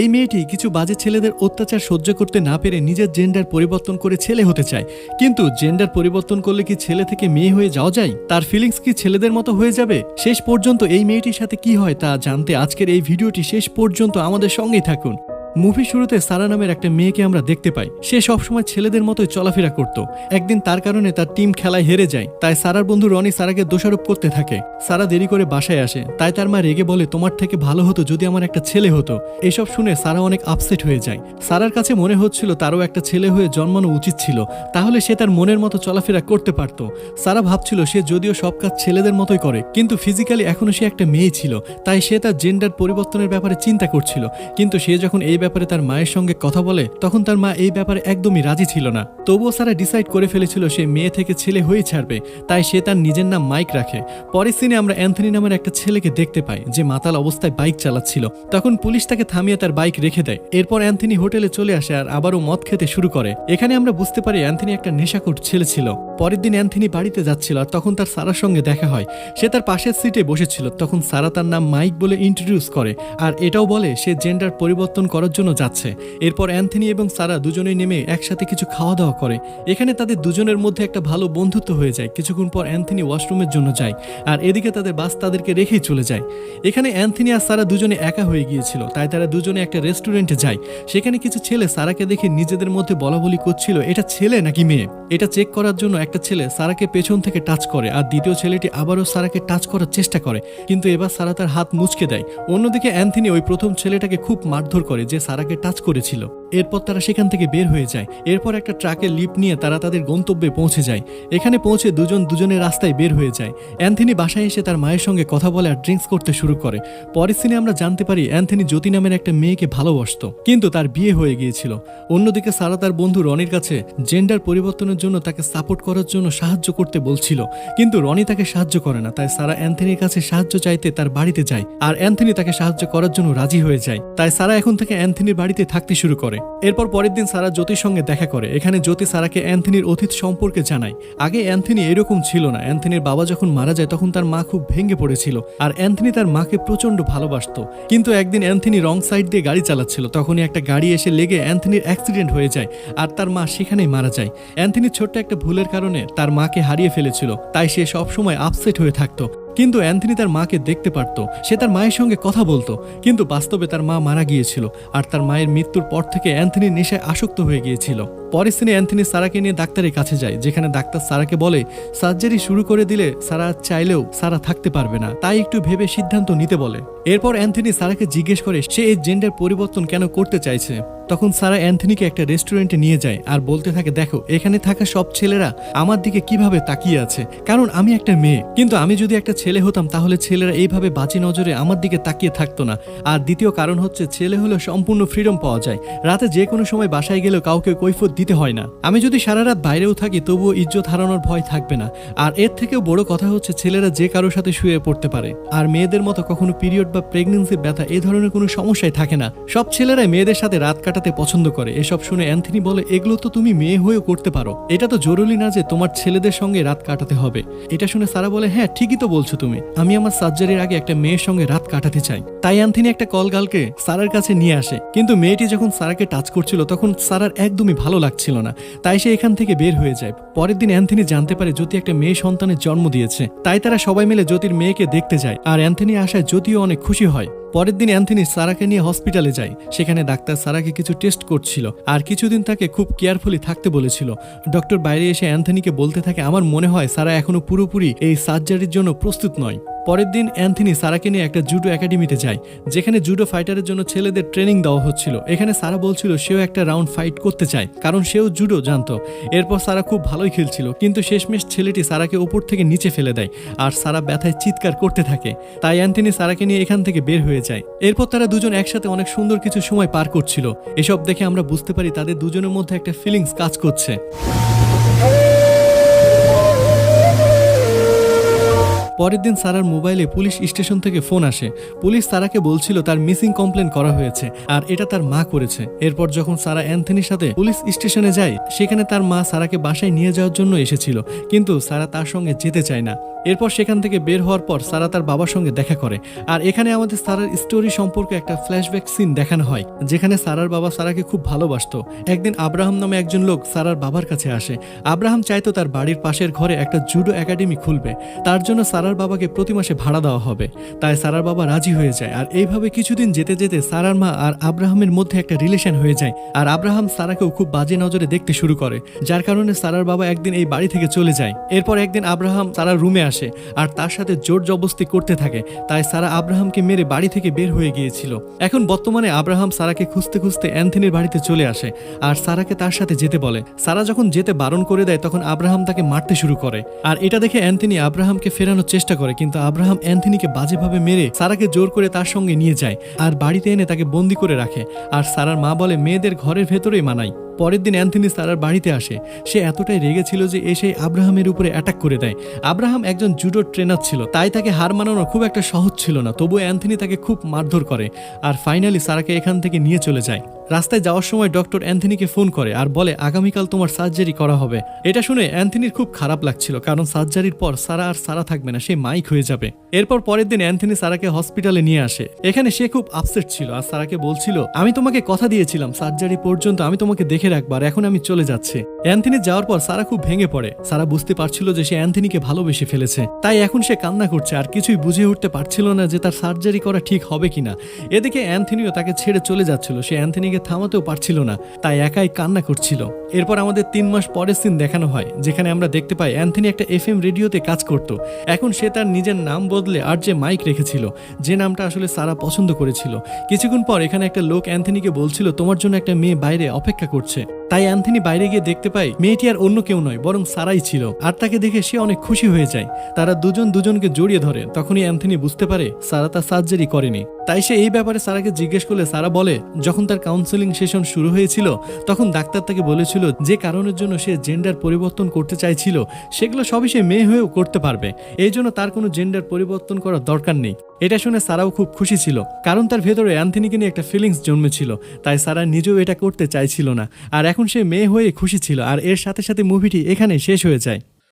এই মেয়েটি কিছু বাজে ছেলেদের অত্যাচার সহ্য করতে না পেরে নিজের জেন্ডার পরিবর্তন করে ছেলে হতে চায়। কিন্তু জেন্ডার পরিবর্তন করলে কি ছেলে থেকে মেয়ে হয়ে যাওয়া যায়? তার ফিলিংস কি ছেলেদের মতো হয়ে যাবে? শেষ পর্যন্ত এই মেয়েটির সাথে কি হয় তা জানতে আজকের এই ভিডিওটি শেষ পর্যন্ত আমাদের সঙ্গেই থাকুন। মুভি শুরুতে সারা নামের একটা মেয়েকে আমরা দেখতে পাই। সে সবসময় ছেলেদের মতোই চলাফেরা করত। একদিন তার কারণে তার টিম খেলায় হেরে যায়। তাই সারার বন্ধু রনি সারাকে দোষারোপ করতে থাকে। সারা দেরি করে বাসায় আসে। তাই তার মা রেগে বলে, তোমার থেকে ভালো হতো যদি আমার একটা ছেলে হতো। এসব শুনে সারা অনেক আপসেট হয়ে যায়। সারার কাছে মনে হচ্ছিল তারও একটা ছেলে হয়ে জন্মানো উচিত ছিল। তাহলে সে তার মনের মতো চলাফেরা করতে পারত। সারা ভাবছিল সে যদিও সব কাজ ছেলেদের মতোই করে, কিন্তু ফিজিক্যালি এখনও সে একটা মেয়ে ছিল। তাই সে তার জেন্ডার পরিবর্তনের ব্যাপারে চিন্তা করছিল। কিন্তু সে যখন এই ব্যাপারে তার মায়ের সঙ্গে কথা বলে, তখন তার মা এই ব্যাপারে একদমই রাজি ছিল না। তবুও সারা ডিসাইড করে ফেলেছিল সে মেয়ে থেকে ছেলে হয়ে ছাড়বে, তাই সে তার নিজের নাম মাইক রাখে। পরের সিনে আমরা অ্যান্থনি নামের একটা ছেলেকে দেখতে পাই, যে মাতাল অবস্থায় বাইক চালাচ্ছিল। তখন পুলিশ তাকে থামিয়ে তার বাইক রেখে দেয়। এরপর অ্যান্থনি হোটেলে চলে আসে আর আবারও মদ খেতে শুরু করে। এখানে আমরা বুঝতে পারি অ্যান্থনি একটা নেশাকোট ছেলে ছিল। পরের দিন অ্যান্থনি বাড়িতে যাচ্ছিল আর তখন তার সারার সঙ্গে দেখা হয়। সে তার পাশের সিটে বসেছিল, তখন সারা তার নাম মাইক বলে ইন্ট্রোডিউস করে। আর এটাও বলে সে জেন্ডার পরিবর্তন করার জন্য যাচ্ছে। এরপর অ্যান্থনি এবং সারা দুজনেই নেমে একসাথে কিছু খাওয়া দাওয়া করে। এখানে তাদের দুজনের মধ্যে একটা ভালো বন্ধুত্ব হয়ে যায়। কিছুক্ষণ পর অ্যান্থনি ওয়াশরুমের জন্য যায় আর এদিকে তাদের বাস তাদেরকে রেখেই চলে যায়। এখানে অ্যান্থনি আর সারা দুজনে একা হয়ে গিয়েছিল, তাই তারা দুজনে একটা রেস্টুরেন্টে যায়। সেখানে কিছু ছেলে সারাকে দেখে নিজেদের মধ্যে বলা বলি করছিল, এটা ছেলে নাকি মেয়ে? এটা চেক করার জন্য একটা ছেলে সারাকে পেছন থেকে টাচ করে আর দ্বিতীয় ছেলেটি আবারও সারাকে টাচ করার চেষ্টা করে। কিন্তু এবার সারা তার হাত মুচকে দেয়। অন্যদিকে অ্যান্থনি ওই প্রথম ছেলেটাকে খুব মারধর করে, যে সারাকে টাচ করেছিল। এরপর তারা সেখান থেকে বের হয়ে যায়। এরপর একটা ট্রাকের লিপ নিয়ে তারা তাদের গন্তব্যে পৌঁছে যায়। এখানে পৌঁছে দুজন দুজনের রাস্তায় বের হয়ে যায়। অ্যান্থনি বাসায় এসে তার মায়ের সঙ্গে কথা বলে আর ড্রিঙ্কস করতে শুরু করে। পরের সিনে আমরা জানতে পারি অ্যান্থনি জ্যোতি নামের একটা মেয়েকে ভালোবাসতো। কিন্তু তার বিয়ে হয়ে গিয়েছিল। অন্যদিকে সারা তার বন্ধু রনির কাছে জেন্ডার পরিবর্তনের জন্য তাকে সাপোর্ট করার জন্য সাহায্য করতে বলছিল। কিন্তু রনি তাকে সাহায্য করে না, তাই সারা অ্যান্থনির কাছে সাহায্য চাইতে তার বাড়িতে যায়। আর অ্যান্থনি তাকে সাহায্য করার জন্য রাজি হয়ে যায়। তাই সারা এখন থেকে অ্যান্থনির বাড়িতে থাকতে শুরু করে। এরপর পরের দিন সারা জ্যোতির সঙ্গে দেখা করে। এখানে জ্যোতি সারাকে অ্যান্থনির অতীত সম্পর্কে জানায়। আগে অ্যান্থনি এরকম ছিল না। অ্যান্থনির বাবা যখন মারা যায়, তখন তার মা খুব ভেঙে পড়েছিল আর অ্যান্থনি তার মাকে প্রচণ্ড ভালোবাসতো। কিন্তু একদিন অ্যান্থনি রং সাইড দিয়ে গাড়ি চালাচ্ছিল। তখনই একটা গাড়ি এসে লেগে অ্যান্থনির অ্যাক্সিডেন্ট হয়ে যায় আর তার মা সেখানেই মারা যায়। অ্যান্থনির ছোট্ট একটা ভুলের কারণে তার মাকে হারিয়ে ফেলেছিল। তাই সে সবসময় আপসেট হয়ে থাকতো। কিন্তু অ্যান্থনি তার মাকে দেখতে পারত। সে তার মায়ের সঙ্গে কথা বলতো, কিন্তু বাস্তবে তার মা মারা গিয়েছিল, আর তার মায়ের মৃত্যুর পর থেকে অ্যান্থনি নেশায় আসক্ত হয়ে গিয়েছিল। পরের সিনে অ্যান্থনি সারাকে নিয়ে ডাক্তারের কাছে যায়, যেখানে ডাক্তার সারাকে বলে, সার্জারি শুরু করে দিলে সারা চাইলেও সারা থাকতে পারবে না। তাই একটু ভেবে সিদ্ধান্ত নিতে বলে। এরপর অ্যান্থনি সারাকে জিজ্ঞেস করে, সে এই জেন্ডার পরিবর্তন কেন করতে চাইছে? তখন সারা অ্যান্থনিকে একটা রেস্টুরেন্টে নিয়ে যায় আর বলতে থাকে, দেখো, এখানে থাকা সব ছেলেরা আমার দিকে কীভাবে তাকিয়ে আছে? কারণ আমি একটা মেয়ে। কিন্তু আমি যদি একটা ছেলে হতাম, তাহলে ছেলেরা এইভাবে বাজে নজরে আমার দিকে তাকিয়ে থাকতো না। আর দ্বিতীয় কারণ হচ্ছে, ছেলে হলে সম্পূর্ণ ফ্রিডম পাওয়া যায়। রাতে যে কোনো সময় বাসায় গেলেও কাউকে কৈফত দিতে হয় না। আমি যদি সারা রাত বাইরেও থাকি, তবুও ইজ্জত হারানোর ভয় থাকবে না। আর এর থেকেও বড় কথা হচ্ছে, ছেলেরা যে কারোর সাথে শুয়ে পড়তে পারে। আর মেয়েদের মতো কখনো পিরিয়ড বা প্রেগনেন্সির ব্যথা এই ধরনের কোনো সমস্যাই থাকে না। সব ছেলেরাই মেয়েদের সাথে রাত কাটাতে পছন্দ করে। এসব শুনে অ্যান্থনি বলে, এগুলো তো তুমি মেয়ে হয়েও করতে পারো। এটা তো জরুরি না যে তোমার ছেলেদের সঙ্গে রাত কাটাতে হবে। এটা শুনে সারা বলে হ্যাঁ ঠিকই তো বলছো তুমি। আমি আমার সার্জারির আগে একটা মেয়ের সঙ্গে রাত কাটাতে চাই। তাই অ্যান্থনি একটা কল গালকে সারার কাছে নিয়ে আসে। কিন্তু মেয়েটি যখন সারাকে টাচ করছিল, তখন সারার একদমই ভালো লাগছিল না। তাই সে এখান থেকে বের হয়ে যায়। পরের দিন অ্যান্থনি জানতে পারে জ্যোতি একটা মেয়ে সন্তানের জন্ম দিয়েছে। তাই তারা সবাই মিলে জ্যোতির মেয়েকে দেখতে যায় আর অ্যান্থনি আসায় জ্যোতিও অনেক খুশি হয়। পরের দিন অ্যান্থনি সারাকে নিয়ে হসপিটালে যায়। সেখানে ডাক্তার সারাকে কিছু টেস্ট করছিল আর কিছুদিন তাকে খুব কেয়ারফুলি থাকতে বলেছিল। ডক্টর বাইরে এসে অ্যান্থনিকে বলতে থাকে, আমার মনে হয় সারা এখনও পুরোপুরি এই সার্জারির জন্য প্রস্তুত নয়। পরের দিন অ্যান্থনি সারাকে নিয়ে একটা জুডো একাডেমিতে যায়, যেখানে জুডো ফাইটারের জন্য ছেলেদের ট্রেনিং দেওয়া হচ্ছিল। এখানে সারা বলছিল সেও একটা রাউন্ড ফাইট করতে চায়, কারণ সেও জুডো জানতো। এরপর সারা খুব ভালোই খেলছিল, কিন্তু শেষমেশ ছেলেটি সারাকে উপর থেকে নিচে ফেলে দেয় আর সারা ব্যথায় চিৎকার করতে থাকে। তাই অ্যান্থনি সারাকে নিয়ে এখান থেকে বের হয়ে যায়। এরপর তারা দুজন একসাথে অনেক সুন্দর কিছু সময় পার করছিল। এসব দেখে আমরা বুঝতে পারি তাদের দুজনের মধ্যে একটা ফিলিংস কাজ করছে। পরের দিন সারার মোবাইলে পুলিশ স্টেশন থেকে ফোন আসে। পুলিশ সারাকে বলছিল তার মিসিং কমপ্লেন করা হয়েছে, আর এটা তার মা করেছে। এরপর যখন সারা অ্যান্থনির সাথে পুলিশ স্টেশনে যায়, সেখানে তার মা সারাকে বাসায় নিয়ে যাওয়ার জন্য এসেছিল, কিন্তু সারা তার সঙ্গে যেতে চায় না। এরপর সেখান থেকে বের হওয়ার পর সারা তার বাবার সঙ্গে দেখা করে। আর এখানে আমাদের সারার স্টোরি সম্পর্কে একটা ফ্ল্যাশব্যাক সিন দেখানো হয়, যেখানে সারার বাবা সারাকে খুব ভালোবাসতো। একদিন আব্রাহাম নামে একজন লোক সারার বাবার কাছে আসে। আব্রাহাম চাইতো তার বাড়ির পাশের ঘরে একটা জুডো একাডেমি খুলবে। তার জন্য সারার বাবাকে প্রতি মাসে ভাড়া দেওয়া হবে। তাই সারার বাবা রাজি হয়ে যায়। আর এইভাবে কিছুদিন যেতে যেতে সারার মা আর আব্রাহামের মধ্যে একটা রিলেশন হয়ে যায়। আর আব্রাহাম সারাকেও খুব বাজে নজরে দেখতে শুরু করে। যার কারণে সারার বাবা একদিন এই বাড়ি থেকে চলে যায়। এরপর একদিন আব্রাহাম সারার রুমে আসে। আর তার সাথে জোর জবস্তি করতে থাকে। তাই সারা আব্রাহামকে মেরে বাড়ি থেকে বের হয়ে গিয়েছিল। এখন বর্তমানে আব্রাহাম সারাকে খুঁজতে খুঁজতে অ্যান্থনির বাড়িতে চলে আসে, আর সারাকে তার সাথে যেতে বলে। সারা যখন যেতে বারণ করে দেয়, তখন আব্রাহাম তাকে মারতে শুরু করে। আর এটা দেখে অ্যান্থনি আব্রাহামকে ফেরানোর চেষ্টা করে, কিন্তু আব্রাহাম অ্যান্থনিকে বাজেভাবে মেরে সারাকে জোর করে তার সঙ্গে নিয়ে যায়, আর বাড়িতে এনে তাকে বন্দি করে রাখে। আর সারার মা বলে, মেয়েদের ঘরের ভেতরেই মানায় পরের দিন অ্যান্থনি সারার বাড়িতে আসে। সে এতটাই রেগেছিল যে এসে আব্রাহামের উপরে অ্যাটাক করে দেয়। আব্রাহাম একজন জুডো ট্রেনার ছিল, তাই তাকে হার মানানো খুব একটা সহজ ছিল না তবু অ্যান্থনি তাকে খুব মারধর করে। আর ফাইনালি সারাকে এখান থেকে নিয়ে চলে যায়। রাস্তায় যাওয়ার সময় ডক্টর অ্যান্থনিকে ফোন করে আর বলে, আগামীকাল তোমার সার্জারি করা হবে। এটা শুনে অ্যান্থনির খুব খারাপ লাগছিল, কারণ সার্জারির পর সারা আর সারা থাকবে না, সে মাইক হয়ে যাবে। এরপর পরের দিন অ্যান্থনি সারাকে হসপিটালে নিয়ে আসে। এখানে সে খুব আপসেট ছিল আর সারাকে বলছিল, আমি তোমাকে কথা দিয়েছিলাম, সার্জারি পর্যন্ত আমি তোমাকে দেখে রাখব আর এখন আমি চলে যাচ্ছি। অ্যান্থনি যাওয়ার পর সারা খুব ভেঙে পড়ে। সারা বুঝতে পারছিল যে সে অ্যান্থনিকে ভালোবেসে ফেলেছে। তাই এখন সে কান্না করছে আর কিছুই বুঝে উঠতে পারছিল না যে তার সার্জারি করা ঠিক হবে কিনা। এদিকে অ্যান্থনিও তাকে ছেড়ে চলে যাচ্ছিল। সে অ্যান্থনিকে থামাতেও পারছিল না, তাই একাই কান্না করছিল। এরপর আমাদের তিন মাস পরের সিন দেখানো হয়, যেখানে আমরা দেখতে পাই অ্যান্থনি একটা এফ এম রেডিওতে কাজ করত। এখন সে তার নিজের নাম বদলে আর যে মাইক রেখেছিল, যে নামটা আসলে সারা পছন্দ করেছিল। কিছুক্ষণ পর এখানে একটা লোক অ্যান্থনিকে বলছিল, তোমার জন্য একটা মেয়ে বাইরে অপেক্ষা করছে। তাই অ্যান্থনি বাইরে গিয়ে দেখতে পায় মেয়েটি আর অন্য কেউ নয়, বরং সারাই ছিল। আর তাকে দেখে সে অনেক খুশি হয়ে যায়। তারা দুজন দুজনকে জড়িয়ে ধরে। তখনই অ্যান্থনি বুঝতে পারে সারা তার সার্জারি করেনি। তাই সে এই ব্যাপারে সারাকে জিজ্ঞেস করলে সারা বলে, যখন তার কাউন্সেলিং সেশন শুরু হয়েছিল, তখন ডাক্তার তাকে বলেছিল যে কারণের জন্য সে জেন্ডার পরিবর্তন করতে চাইছিল, সেগুলো সবই সে মেয়ে হয়েও করতে পারবে। এই জন্য তার কোনো জেন্ডার পরিবর্তন করার দরকার নেই। এটা শুনে সারাও খুব খুশি ছিল, কারণ তার ভেতরে অ্যান্থনিকে নিয়ে একটা ফিলিংস জন্মেছিল, তাই সারা নিজেও এটা করতে চাইছিল না। আর এখন সে মেয়ে হয়ে খুশি ছিল আর এর সাথে সাথে মুভিটি এখানে শেষ হয়ে যায়।